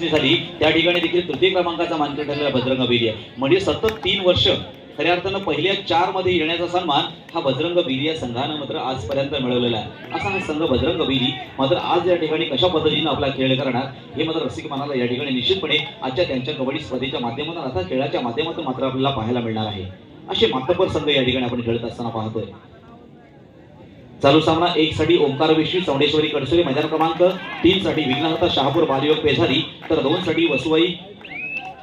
झाली. त्या ठिकाणी देखील तृतीय क्रमांकाचा मानकरी ठरलेला बजरंग बेली म्हणजे सतत तीन वर्ष खऱ्या अर्थानं पहिल्या चारमध्ये येण्याचा सन्मान हा बजरंग बिरिया या संघानं मात्र आजपर्यंत मिळवलेला आहे. असा हा संघ बजरंग बिरी मात्र आज या ठिकाणी कशा पद्धतीनं आपला खेळ करणार हे मात्र रसिक मनाला या ठिकाणी निश्चितपणे आजच्या त्यांच्या कबड्डी स्पर्धेच्या माध्यमातून अर्थात खेळाच्या माध्यमातून मात्र आपल्याला पाहायला मिळणार आहे. असे मातबर संघ या ठिकाणी आपण खेळत असताना पाहतोय. चालू सामना एक साठी ओंकार विश्वी चौंडेश्वरी कडसुरे मैदान क्रमांक तीन साठी विघ्नहर्ता शहापूर बालयोग पेझारी तर दोन साठी वसुवाई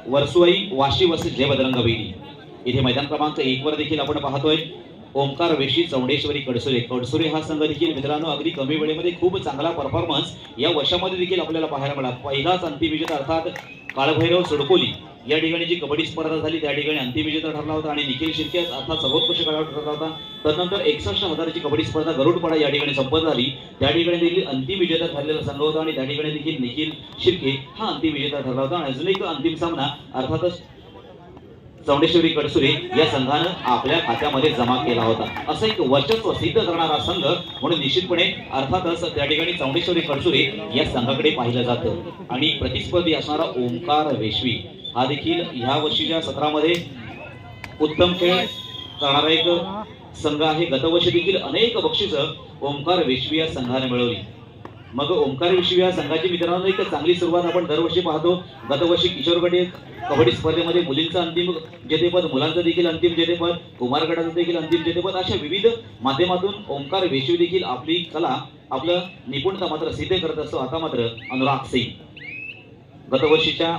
वरसुवाई वाशी वस जय बदरंग बेली इथे मैदान क्रमांक एक वर देखील आपण पाहतोय. ओंकार वेशी चौंडेश्वरी कडसुरे कडसुरे हा संघ देखील मित्रांनो अगदी कमी वेळेमध्ये खूप चांगला परफॉर्मन्स या वर्षामध्ये देखील आपल्याला पाहायला मिळाला. पहिलाच अंतिम विजेता अर्थात काळभैरव सुडकोली. या ठिकाणी जी कबड्डी स्पर्धा झाली त्या ठिकाणी अंतिम विजेता ठरला होता आणि निखिल शिर्के अर्थात सर्वोत्कृष्ट खेळाडू ठरला होता. तदनंतर एकसष्ट हजाराची कबड्डी स्पर्धा गरुडपाडा या ठिकाणी संपन्न झाली. त्या ठिकाणी देखील अंतिम विजेता ठरलेला संघ होता आणि त्या ठिकाणी देखील निखिल शिर्के हा अंतिम विजेता ठरला होता. आणि अजून एक अंतिम सामना अर्थातच चौंडेश्वरी कडसुरे या संघानं आपल्या खात्यामध्ये जमा केला होता. असं एक वर्चस्व सिद्ध करणारा संघ म्हणून निश्चितपणे अर्थातच त्या ठिकाणी चौंडेश्वरी कडसुरे या संघाकडे पाहिलं जातं. आणि प्रतिस्पर्धी असणारा ओंकार वेशवी हा देखील ह्या वर्षीच्या सत्रामध्ये उत्तम खेळ करणारा एक संघ आहे. गतवर्षी देखील अनेक बक्षिस ओंकार विश्वी या संघाने मिळवली. मग ओंकार विश्वी या संघाची मित्रांनो एक चांगली सुरुवात आपण दरवर्षी पाहतो. गतवर्षी किशोर कबड्डी स्पर्धेमध्ये मुलींचं अंतिम जेतेपद मुलांचं देखील अंतिम जेतेपद कुमारगडाचं देखील अंतिम जेतेपद अशा विविध माध्यमातून ओंकार वेशवी देखील आपली कला आपलं निपुणता मात्र सिद्ध करत असतो. आता मात्र अनुराग सिंग. गतवर्षीच्या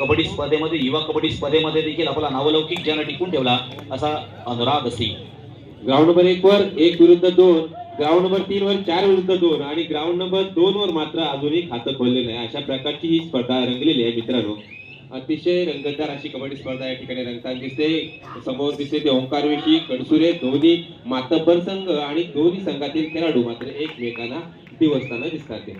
कबड्डी स्पर्धेमध्ये युवा कबड्डी स्पर्धेमध्ये देखील आपला नावलौकिक ज्यानं टिकून ठेवला असा अनुराग सिंग. ग्राउंड नंबर एक वर एक विरुद्ध दोन ग्राउंड नंबर तीन वर चार विरुद्ध दोन आणि ग्राउंड नंबर दोन वर मात्र अजूनही खातं खोललेलं आहे अशा प्रकारची ही स्पर्धा रंगलेली आहे मित्रांनो. अतिशय रंगतदार अशी कबड्डी स्पर्धा या ठिकाणी रंगताना दिसते समोर दिसते ते ओंकारविषयी कडसुरे दोन्ही मातब्बर संघ आणि दोन्ही संघातील खेळाडू मात्र एकमेकांना दिवसताना दिसतात ते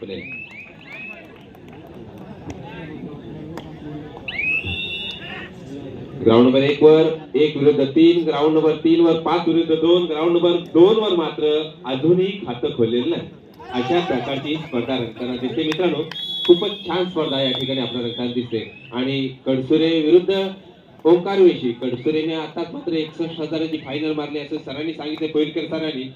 ग्राउंड नंबर एक वर एक विरुद्ध तीन ग्राउंड नंबर तीन वर पाच विरुद्ध दोन ग्राउंड नंबर दोन वर मात्र अजूनही खातं खोललेलं नाही. अशा प्रकारची स्पर्धा रंगताना दिसते. मित्रांनो खूपच छान स्पर्धा या ठिकाणी आपल्या रंगताना दिसते. आणि कडसुरे विरुद्ध ओंकार वेशी कडसुरेने आता मात्र एकसष्ट हजाराची फायनल मारली असं सरांनी सांगितले कोईलकर सरांनी.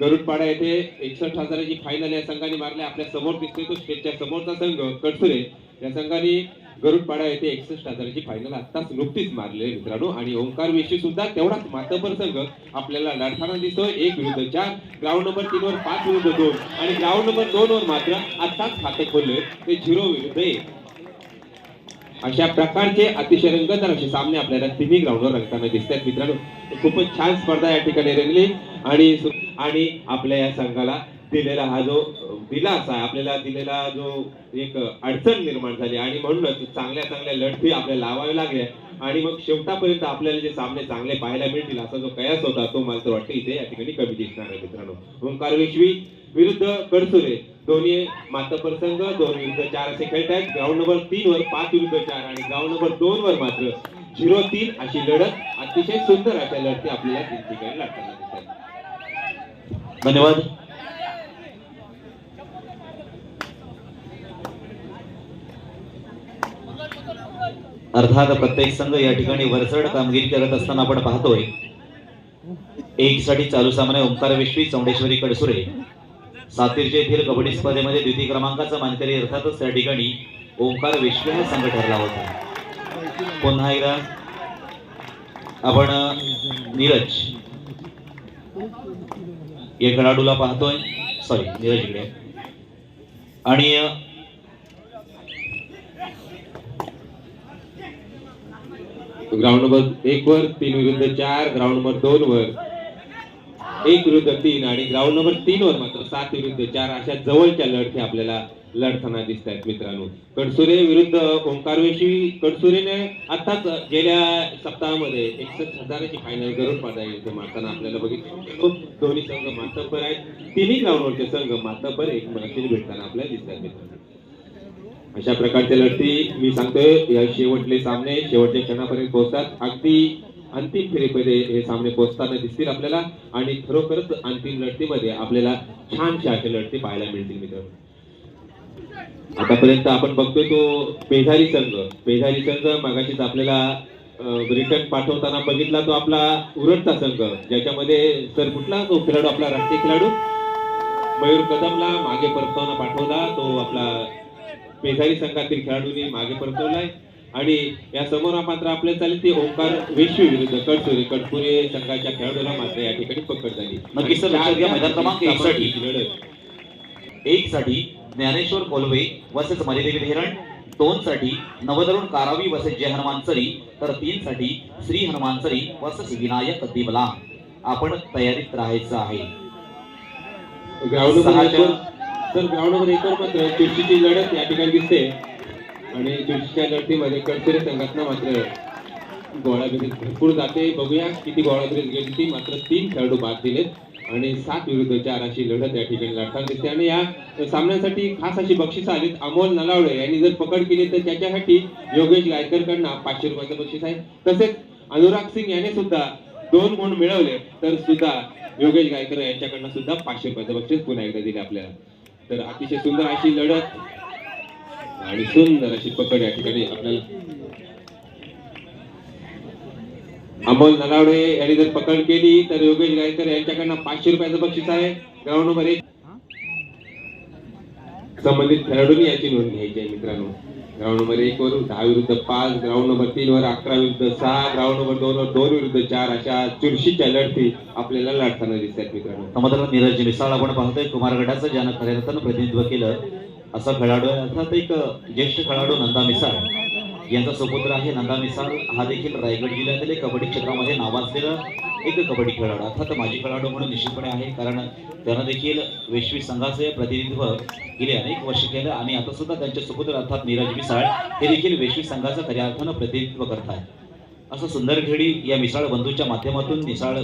गरुडपाडा येथे एकसष्ट हजाराची फायनल या संघाने मारली. आपल्यासमोर दिसतोय तो स्टेजच्या समोरचा संघ कडसुरे. या संघाने गरुडपाडा येथे एकसष्ट हजाराची फायनल आत्ताच नुकतीच मारलेली मित्रांनो. आणि ओंकार वेशी सुद्धा तेवढाच मातबर संघ आपल्याला लढताना दिसतोय. एक विरुद्ध चार ग्राउंड नंबर तीन वर पाच विरुद्ध दोन आणि ग्राउंड नंबर दोन वर मात्र आत्ताच खाते खोलले ते झिरो विरुद्ध एक. अशा प्रकारचे अतिशय रंगतदार असे सामने आपल्याला तिन्ही ग्राउंडवर रंगताना दिसतात मित्रांनो. खूपच छान स्पर्धा या ठिकाणी रंगली आणि आणि आपल्या या संघाला दिलेला हा जो दिलासा आहे आपल्याला दिलेला जो एक अडचण निर्माण झाली. आणि म्हणूनच चांगल्या चांगल्या लढती आपल्याला लावाव्या लागल्या. आणि मग शेवटापर्यंत आपल्याला जे सामने चांगले पाहायला मिळतील असा जो कयास होता तो मला तर वाटतं इथे या ठिकाणी कमी दिसणार आहे मित्रांनो. ओंकार विश्वी विरुद्ध कडसुरे दोन्ही मातपर संघ दोन विरुद्ध चार असे खेळत आहेत. ग्राउंड नंबर तीन वर पाच विरुद्ध चार आणि ग्राउंड नंबर दोन वर मात्र झिरो तीन अशी लढत अतिशय सुंदर अशा लढती आपल्याला तीन ठिकाणी लढताना दिसतात. धन्यवाद. अर्थात प्रत्येक संघ या ठिकाणी वरचढ कामगिरी करत असताना आपण पाहतोय. एक साठी चालू सामना ओंकार विश्वी चौंडेश्वरी कडसुरे. सातीरच्या येथील कबड्डी स्पर्धेमध्ये द्वितीय क्रमांकाचा मानकरी अर्थातच त्या ठिकाणी ओंकार विश्वी हा संघ ठरला होता. पुन्हा एकदा आपण नीरज. या खेळाडूला पाहतोय. सॉरी नीरज इकडे. आणि ग्राउंड नंबर एक वर तीन विरुद्ध चार ग्राउंड नंबर दोन वर. एक विरुद्ध तीन आणि ग्राउंड नंबर तीन वर मात्र सात विरुद्ध चार अशा जवळच्या लढती आपल्याला लढताना दिसत आहेत मित्रांनो. कडसुरे विरुद्ध ओंकारवेशी कडसुरेने आताच गेल्या सप्ताहामध्ये एकसष्ट हजाराची फायनल करून पाहता येईल मारताना आपल्याला बघितलं दोन्ही संघ मातब्बर आहेत. तिन्ही ग्राउंडवरचे संघ मातब्बर मनातील भेटताना आपल्याला दिसतात मित्रांनो. अशा प्रकारच्या लढती मी सांगतोय. या शेवटले सामने शेवटच्या क्षणापर्यंत पोहोचतात. अगदी अंतिम फेरीमध्ये हे सामने पोहोचताना दिसतील आपल्याला आणि खरोखरच अंतिम लढतीमध्ये आपल्याला छानशा अशा लढती पाहायला मिळतील मित्र आतापर्यंत आपण बघतोय तो पेझारी संघ. पेझारी संघ मागाशीच आपल्याला रिटर्न पाठवताना बघितला तो आपला उरटचा संघ. ज्याच्यामध्ये सर कुठला? तो खेळाडू आपला राष्ट्रीय खेळाडू. मयूर कदमला मागे परतवणं पाठवला तो आपला पेझारी संघातील खेळाडूंनी मागे परतवलाय. आणि या समोर मात्र आपल्याला चालेल ती ओंकार वेशवी विरुद्ध कडसुरे कडपुरे संघाच्या खेळाडूला मात्र या ठिकाणी पकड झाली. नक्कीच सर, लक्षात घ्या, मैदान क्रमांक एक साठी. लढत. एक साठी ज्ञानेश्वर कोलवे वसेस मलिदेवी धेरण दोन साठी नवतरुण कारावी वसेस जय हनुमान चरी तर तीन साठी श्री हनुमान चरी वसेस विनायक दिवला आपण तयारीत राहायचं आहे. ग्राउंड तर ग्राउंडवर एकवर मात्र चुरशीची लढत या ठिकाणी दिसते. आणि चुरशीच्या लढतीमध्ये कडसरे संघातनं मात्र गोळाबिरीत भरपूर जाते. बघूया किती गोळाबिरीत गेली. ती मात्र तीन खेळाडू बाद दिलेत आणि सात विरुद्ध चार अशी लढत या ठिकाणी लढताना दिसते. आणि या सामन्यासाठी खास अशी बक्षीस आलीत अमोल नलावडे यांनी जर पकड केली तर त्याच्यासाठी योगेश गायकरकडनं पाचशे रुपयाचं बक्षीस आहे. तसेच अनुराग सिंग याने सुद्धा दोन गुण मिळवले. तर सुद्धा योगेश गायकर यांच्याकडनं सुद्धा पाचशे रुपयाचं बक्षीस पुन्हा एकदा दिले आपल्याला. तर अतिशय सुंदर अशी लढत आणि सुंदर अशी पकड या ठिकाणी आपल्याला. अमोल नलावडे यांनी जर पकड केली तर योगेश गायकर यांच्याकडनं पाचशे रुपयाचं बक्षीस आहे. ग्राउंड नंबर एक. संबंधित खेळाडूंनी याची नोंद घ्यायची आहे मित्रांनो. ग्राउंड नंबर एक वरून दहा विरुद्ध पाच ग्राउंड नंबर तीन वर अकरा विरुद्ध सहा ग्राउंड नंबर दोन वर दोन विरुद्ध चार अशा चुरशीच्या लढती आपल्याला लढताना दिसतात मित्रांनो. मात्र नीरज मिसाळ आपण पाहतोय कुमारगडाचं ज्यानं खऱ्या अर्थानं प्रतिनिधित्व केलं असा खेळाडू आहे. अर्थात एक ज्येष्ठ खेळाडू नंदा मिसाळ. यांचा सुपुत्र आहे नंदा मिसाळ. हा देखील रायगड जिल्ह्यातील कबड्डी क्षेत्रामध्ये नावाजलेला एक कबड्डी खेळाडू. अर्थात माजी खेळाडू म्हणून निश्चितपणे आहे. कारण त्यांना देखील वैश्विक संघाचे प्रतिनिधित्व गेले अनेक वर्ष केलं आणि आता सुद्धा त्यांचे सुपुत्र अर्थात नीरज मिसाळ हे देखील वैश्विक संघाचं खऱ्या अर्थानं प्रतिनिधित्व करत आहे असं सुंदर खेळी या मिसाळ बंधूच्या माध्यमातून मिसाळ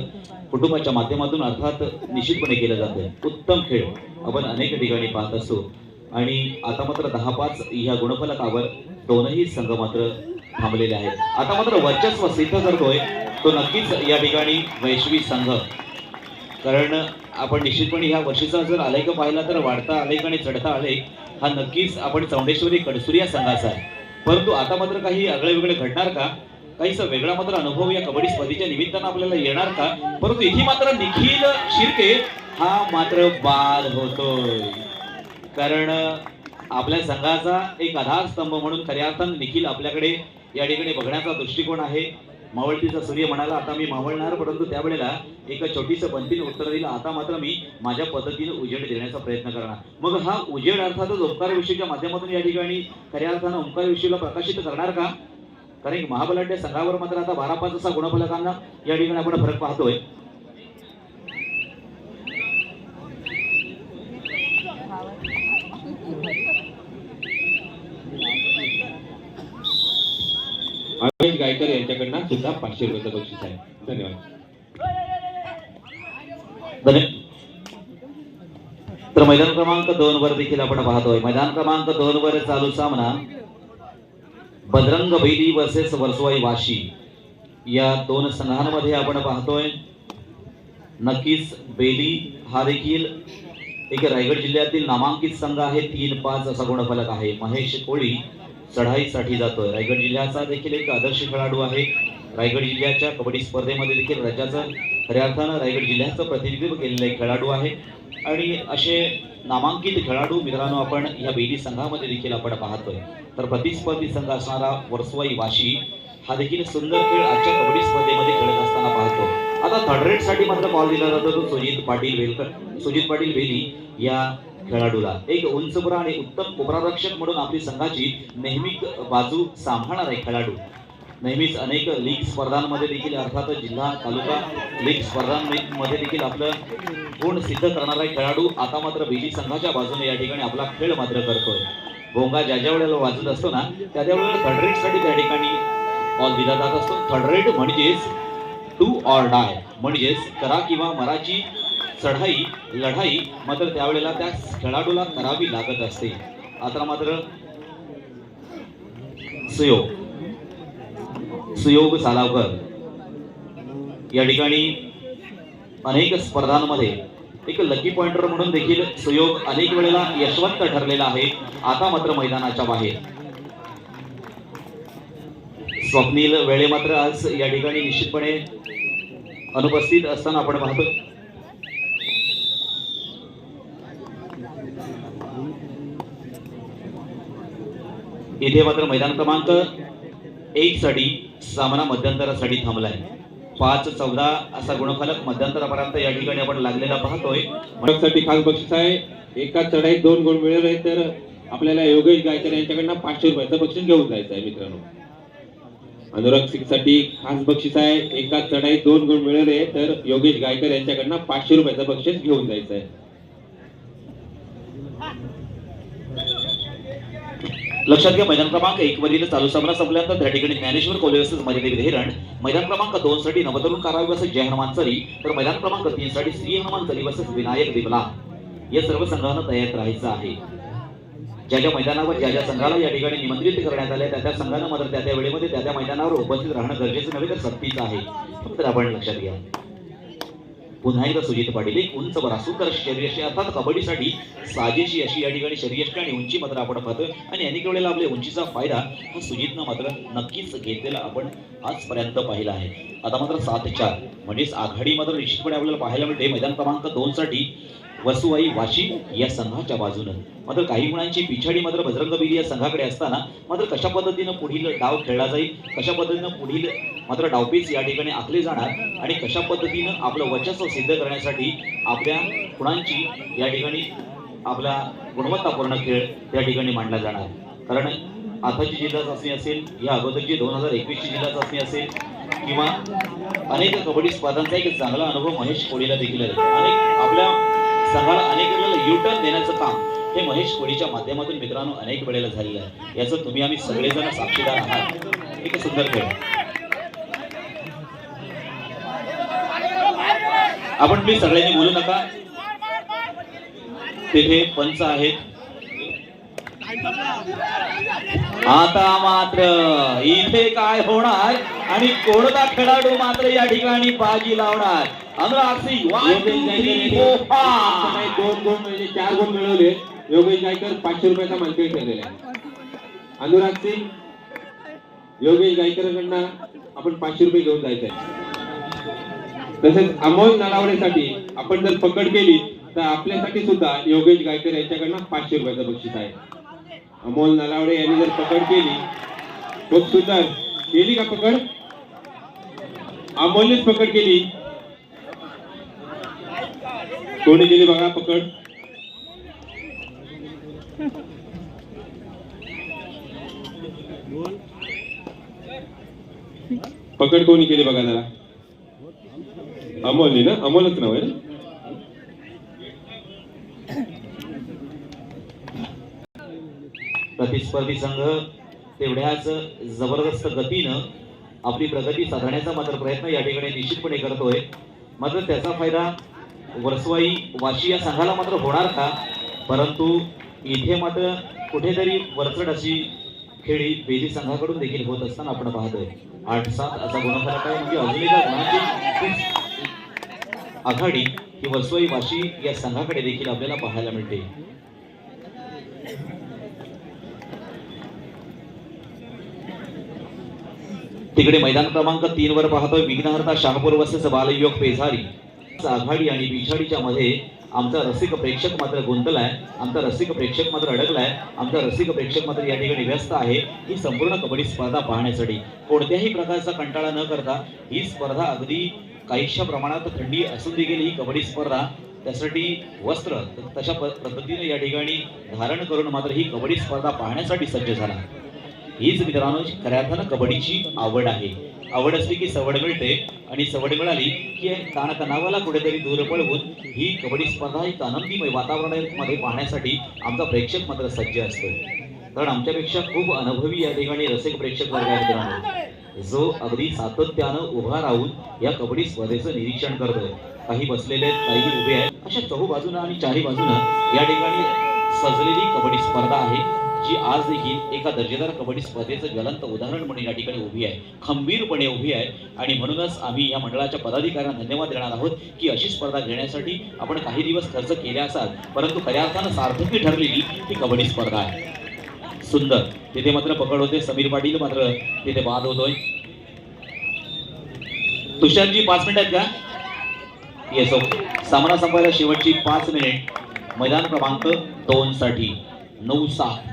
कुटुंबाच्या माध्यमातून अर्थात निश्चितपणे केलं जाते. उत्तम खेळ आपण अनेक ठिकाणी पाहत असतो. आणि आता मात्र दहा पाच ह्या गुणफलकावर दोनही संघ मात्र थांबलेले आहेत. आता मात्र वर्चस्व सिद्ध करतोय. तो नक्कीच या ठिकाणी वैश्विक संघ. कारण आपण निश्चितपणे ह्या वर्षीचा जर आलेख पाहिला तर वाढता आलेख आणि चढता आलेख हा नक्कीच आपण चौंडेश्वरी कडसुरी या संघाचा आहे. परंतु आता मात्र काही आगळे वेगळे घडणार का? काहीसा वेगळा मात्र अनुभव या कबड्डी स्पर्धेच्या निमित्तानं आपल्याला येणार का? परंतु इथे मात्र निखिल शिर्के हा मात्र बाद होतोय. कारण आपल्या संघाचा एक आधारस्तंभ म्हणून खऱ्या अर्थानं निखिल आपल्याकडे या ठिकाणी बघण्याचा दृष्टिकोन आहे. मावळतीचा सूर्य म्हणाला आता मी मावळणार परंतु त्यावेळेला एका छोटीसं बंतीने उत्तर दिलं आता मात्र मी माझ्या पद्धतीने उजेड देण्याचा प्रयत्न करणार. मग हा उजेड अर्थातच ओंकार विषयीच्या माध्यमातून या ठिकाणी खऱ्या अर्थानं ओंकार विषयीला प्रकाशित करणार का? कारण की महाबलाढ्य संघावर मात्र आता बारा पाच असा गुणफलकांना या ठिकाणी आपण फरक पाहतोय. अविनाश गायकर यांच्याकडनं सुद्धा पाचशे रुपयाचं बक्षीस आहे. धन्यवाद. तर मैदान क्रमांक दोन वर देखील आपण पाहतोय. मैदान क्रमांक दोन वर चालू सामना बजरंग बैली वर्सेस वर्सवाई वाशी. या दोन संघांमध्ये आपण पाहतोय. नक्कीच बेली हा देखील एक रायगड जिल्ह्यातील नामांकित संघ आहे. तीन पाच असा गुणफलक आहे. महेश कोळी चढाईसाठी जातोय. रायगड जिल्ह्याचा देखील एक आदर्श खेळाडू आहे. रायगड जिल्ह्याच्या कबड्डी स्पर्धेमध्ये देखील राज्याचं खऱ्या अर्थानं रायगड जिल्ह्याचं प्रतिनिधित्व केलेलं एक खेळाडू आहे. आणि असे नामांकित खेळाडू मित्रांनो आपण या बेली संघामध्ये देखील आपण पाहतोय. तर प्रतिस्पर्धी संघ असणारा वर्सवाई वाशी हा देखील सुंदर खेळ आजच्या कबड्डी स्पर्धेमध्ये खेळत असताना पाहतो. आता थर्ड रेडसाठी मात्र कॉल दिला जातो तो सुजित पाटील वेलकर. सुजित पाटील वेली या खेळाडूला. एक उंचपुरा आणि उत्तम उपरारक्षक म्हणून आपली संघाची नेहमी बाजू सांभाळणार आहे खेळाडू. नेहमीच अनेक लीग स्पर्धांमध्ये देखील अर्थात जिल्हा तालुका लीग स्पर्धांमध्ये देखील आपलं गुण सिद्ध करणारा खेळाडू आता मात्र बीजी संघाच्या बाजूने या ठिकाणी आपला खेळ मात्र करतोय. भोंगा ज्या ज्या वेळेला वाजत असतो ना त्या त्या वेळेला थर्ड रेटसाठी त्या ठिकाणी कॉल दिला जात असतो. थर्ड रेट म्हणजेच टू ऑर डाय म्हणजेच करा किंवा मराची चढाई लढाई मात्र त्यावेळेला त्या खेळाडूला करावी लागत असते. आता मात्र सुयोग सुयोग सालावकर या ठिकाणी अनेक स्पर्धांमध्ये एक लकी पॉइंटर म्हणून देखील सुयोग अनेक वेळेला यशवंत ठरलेला आहे. आता मात्र मैदानाच्या बाहेर. स्वप्नील वेळे मात्र आज या ठिकाणी निश्चितपणे अनुपस्थित असताना आपण पाहतो. इथे मात्र मैदान क्रमांक एक साठी सामना मध्यंतरासाठी थांबलाय. पाच चौदा असा गुणफलक मध्यंतरापर्यंत या ठिकाणी आपण लागलेला पाहतोय. साठी खास बक्षीस आहे. एका चढाईत दोन गुण मिळवले तर आपल्याला योगेश गायकर यांच्याकडनं पाचशे रुपयाचं बक्षीस घेऊन जायचं आहे मित्रांनो. अनुराग सिंगसाठी खास बक्षीस आहे. एका चढाईत दोन गुण मिळवले तर योगेश गायकर यांच्याकडनं पाचशे रुपयाचं बक्षीस घेऊन जायचं आहे. लक्षात घ्या मैदान क्रमांक एक वरील चालू सामना संपल्यानंतर त्या ठिकाणी ज्ञानेश्वर कोले वर्सेस मर्यादित धीरण मैदान क्रमांक दोन साठी नवतरुण कारावी वर्सेस जय हनुमान सरी तर मैदान क्रमांक तीन साठी श्री हनुमान सरी वर्सेस विनायक दिबला या सर्व संघांना तयार राहायचं आहे. ज्या ज्या मैदानावर ज्या ज्या संघाला या ठिकाणी निमंत्रित करण्यात आले त्या त्या संघानं मात्र त्या त्या वेळेमध्ये त्या त्या मैदानावर उपस्थित राहणं गरजेचं नव्हे तर सक्तीचं आहे. फक्त आपण लक्षात घ्या. पुन्हा एकदा सुजित पाटील एक उंच बरा सुंदर शरीरशी अर्थात कबड्डीसाठी साजेशी अशी या ठिकाणी शरीरष्ट आणि उंची मात्र आपण पाहतोय. आणि अनेक वेळेला आपल्या उंचीचा फायदा हा सुजितनं मात्र नक्कीच घेतलेला आपण आजपर्यंत पाहिला आहे. आता मात्र सात चार. म्हणजेच आघाडी मात्र निश्चितपणे आपल्याला पाहायला मिळते. मैदान क्रमांक दोन साठी वसुवाई वाशी या संघाच्या बाजूनं. मात्र काही गुणांची पिछाडी मात्र बजरंग बिली या संघाकडे असताना मात्र कशा पद्धतीनं पुढील डाव खेळला जाईल? कशा पद्धतीनं पुढील मात्र डावपीच या ठिकाणी आखले जाणार? आणि कशा पद्धतीनं आपलं वर्चस्व सिद्ध करण्यासाठी आपल्या गुणांची या ठिकाणी आपला गुणवत्तापूर्ण खेळ त्या ठिकाणी मांडला जाणार? कारण आताची जिल्हा चाचणी असेल या अगोदरची दोन हजार एकवीसची जिल्हा चाचणी असेल किंवा अनेक कबड्डी स्पर्धांचा एक चांगला अनुभव महेश कोळीला देखील आहे. अनेक आपल्या संघाला अनेक वेळेला युटर्न देण्याचं काम हे महेश कोळीच्या माध्यमातून मित्रांनो अनेक वेळेला झालेलं आहे. याचं तुम्ही आम्ही सगळेजण साक्षीदार आहात. एक सुंदर खेळ. आपण प्लीज सगळ्यांनी बोलू नका. तिथे पंच आहेत. आता मात्र इथे काय होणार? आणि कोणता खेळाडू मात्र या ठिकाणी बाजी लावणार? अनुराग. दोन गुण म्हणजे चार गुण मिळवले. योगेश गायकर पाचशे रुपयाचा मानकरी ठरलेला आहे. अनुराग सिंग योगेश गायकरकडनं आपण पाचशे रुपये घेऊन जायचं आहे तसेच अमोल नलावडेसाठी आपण जर पकड केली तर आपल्यासाठी सुद्धा योगेश गायकर यांच्याकडनं पाचशे रुपयाचं बक्षीस आहे. अमोल नलावडे यांनी जर पकड केली खूप सुंदर केली का पकड? अमोलनेच पकड केली. कोणी केली बघा पकड. पकड कोणी केली बघा जरा. अमोलने ना? अमोलच नाव आहे ना? प्रतिस्पर्धी संघ तेवढ्याच जबरदस्त गतीनं आपली प्रगती साधण्याचा मात्र प्रयत्न या ठिकाणी निश्चितपणे करतोय. मात्र त्याचा फायदा वर्सवाई वाशी या संघाला मात्र होणार का? परंतु इथे मात्र कुठेतरी वरचड अशी खेळी बेली संघाकडून देखील होत असताना आपण पाहतोय. आठ सात असा गुणफलक आहे. म्हणजे अजून एका गुणाची आघाडी ही वर्सवाई वाशी या संघाकडे देखील आपल्याला पाहायला मिळते. तिकडे मैदान क्रमांक तीन वर पाहतोय विघ्नहर्ता शहापूर वर्सेस बालयुवक पेझारी. आघाडी आणि बिछाडीच्या मध्ये आमचा रसिक प्रेक्षक मात्र गुंतलाय आमचा रसिक प्रेक्षक मात्र अडकलाय आमचा रसिक प्रेक्षक मात्र या ठिकाणी व्यस्त आहे. ही संपूर्ण कबड्डी स्पर्धा पाहण्यासाठी कोणत्याही प्रकारचा कंटाळा न करता ही स्पर्धा अगदी काहीशा प्रमाणात थंडी असून देखील ही कबड्डी स्पर्धा त्यासाठी वस्त्र तशा प- पद्धतीने या ठिकाणी धारण करून मात्र ही कबड्डी स्पर्धा पाहण्यासाठी सज्ज झाला. हीच मित्रांनो खऱ्या अर्थानं कबड्डीची आवड आहे. आवड असली की सवड मिळते आणि सवड मिळाली की ताणतणावाला कुठेतरी दूर पळवून ही कबड्डी स्पर्धा एक आनंदीमय वातावरणामध्ये पाहण्यासाठी आमचा प्रेक्षक मात्र सज्ज असतो. कारण आमच्यापेक्षा खूप अनुभवी या ठिकाणी रसिक प्रेक्षक वर्ग आहे मित्रांनो. जो अगदी सातत्यानं उभा राहून या कबड्डी स्पर्धेचं निरीक्षण करतोय. काही बसलेले आहेत काही उभे आहेत. अशा चहू बाजूनं आणि चारी बाजूनं या ठिकाणी सजलेली कबड्डी स्पर्धा आहे. जी आज देखील एका दर्जेदार कबड्डी स्पर्धेचं ज्वलंत उदाहरण म्हणून या ठिकाणी उभी आहे. खंबीरपणे उभी आहे. आणि म्हणूनच आम्ही या मंडळाच्या पदाधिकाऱ्यांना धन्यवाद देणार आहोत की अशी स्पर्धा घेण्यासाठी आपण काही दिवस खर्च केले असाल परंतु खऱ्या अर्थानं सार्थकी ठरलेली ही कबड्डी स्पर्धा आहे. सुंदर. तिथे मात्र पकड होते. समीर पाटील मात्र तिथे बाद होतोय. तुषारजी पाच मिनिट आहेत का येस ओके हो. सामना संपायला शेवटची पाच मिनिट. मैदान क्रमांक दोन साठी नऊ सात.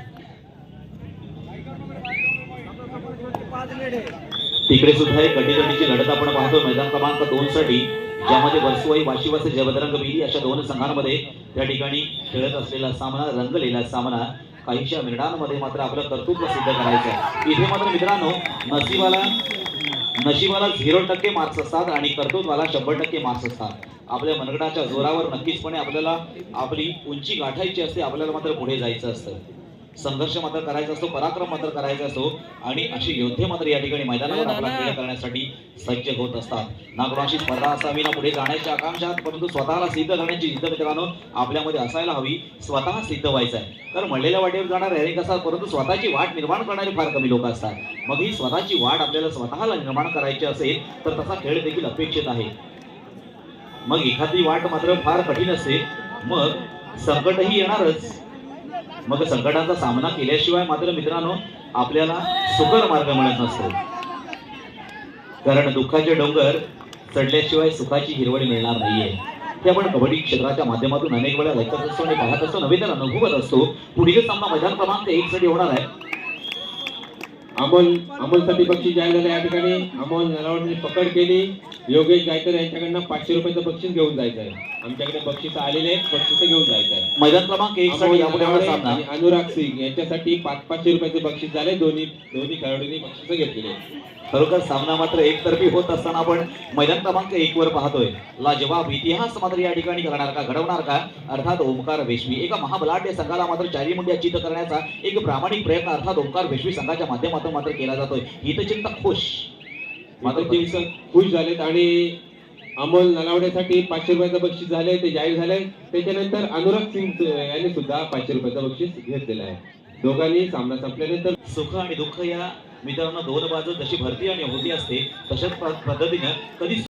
तिकडे सुद्धा एक गटीगटीची लढत आपण पाहतो मैदान क्रमांक दोन साठी ज्यामध्ये वर्सुवाई वाशिवाचे जयबजरंग बिली अशा दोन संघांमध्ये त्या ठिकाणी खेळत असलेला सामना रंगलेला सामना काहीशा मिरणांमध्ये मात्र आपलं कर्तृत्व सिद्ध करायचं आहे. इथे मात्र मित्रांनो नशिबाला नशिबाला झिरो टक्के मार्क्स असतात आणि कर्तृत्वाला शंभर टक्के मार्क्स असतात. आपल्या मनगडाच्या जोरावर नक्कीचपणे आपल्याला आपली उंची गाठायची असते आपल्याला मात्र पुढे जायचं असतं. संघर्ष मात्र करायचा असतो पराक्रम मात्र करायचा असतो आणि असे योद्धे मात्र या ठिकाणी मैदानावर आपला खेळ करण्यासाठी सज्ज होत असतात. ना कोणाशी स्पर्धा असावी ना पुढे जाण्याची आकांक्षा परंतु स्वतःला सिद्ध करण्याची जिद्द मित्रांनो आपल्यामध्ये असायला हवी. स्वतः सिद्ध व्हायचं आहे कारण म्हणलेल्या वाटेवर जाणार रॅरिंग असतात परंतु स्वतःची वाट निर्माण करणारे फार कमी लोक असतात. मग ही स्वतःची वाट आपल्याला स्वतःला निर्माण करायची असेल तर तसा खेळ देखील अपेक्षित आहे. मग एखादी वाट मात्र फार कठीण असते मग संकटही येणारच. मग संकटाचा सामना केल्याशिवाय मात्र मित्रांनो आपल्याला सुकर मार्ग मिळत नसतो. कारण दुःखाचे डोंगर चढल्याशिवाय सुखाची हिरवळ मिळणार नाहीये. हे आपण कबड्डी क्षेत्राच्या माध्यमातून अनेक वेळा ऐकत असतो आणि पाहत असतो. नव्हे तर अनुभवत असतो. पुढील सामना मैदान क्रमांक एक साठी होणार आहे. अमोल अमोलसाठी बक्षीस जाहीर झालं या ठिकाणी. अमोल नलावडने पकड केली. योगेश गायकर यांच्याकडनं पाचशे रुपयाचं बक्षीस घेऊन जायचं आहे आमच्याकडे बक्षीस आलेले आहेत बक्षीस घेऊन जायचं आहे मैदान क्रमांक एक साठी अमोल यापुढे होणारा नलावडे सामना. आणि अनुराग सिंग यांच्यासाठी पाच पाचशे रुपयाचे बक्षीस झाले. दोन्ही दोन्ही खेळाडूंनी बक्षीस घेतलेले. खरोखर सामना मात्र एकतर्फी होत असताना आपण मैदान क्रमांक एक वर पाहतोय. लाजवाब इतिहास मात्र या ठिकाणी करणार का घडवणार का? अर्थात ओमकार वेशवी. एका महाबलाढ्य संघाला मात्र चारी मुंड्या चित करण्याचा एक प्रामाणिक प्रयत्न अर्थात ओमकार वेशवी संघाच्या माध्यमातून मात्र केला जातोय. हितचिंत खुश. मात्र ते स- खुश झालेत आणि अमोल नलावड्यासाठी पाचशे रुपयाचं बक्षीस झाले ते जाहीर झाले त्याच्यानंतर अनुराग सिंग यांनी सुद्धा पाचशे रुपयाचं बक्षीस घेतलेलं आहे. दोघांनी सामना संपल्यानंतर सुख आणि दुःख या मित्रांनो दोन बाजू जशी भरती आणि होती असते तशाच पद्धतीनं कधी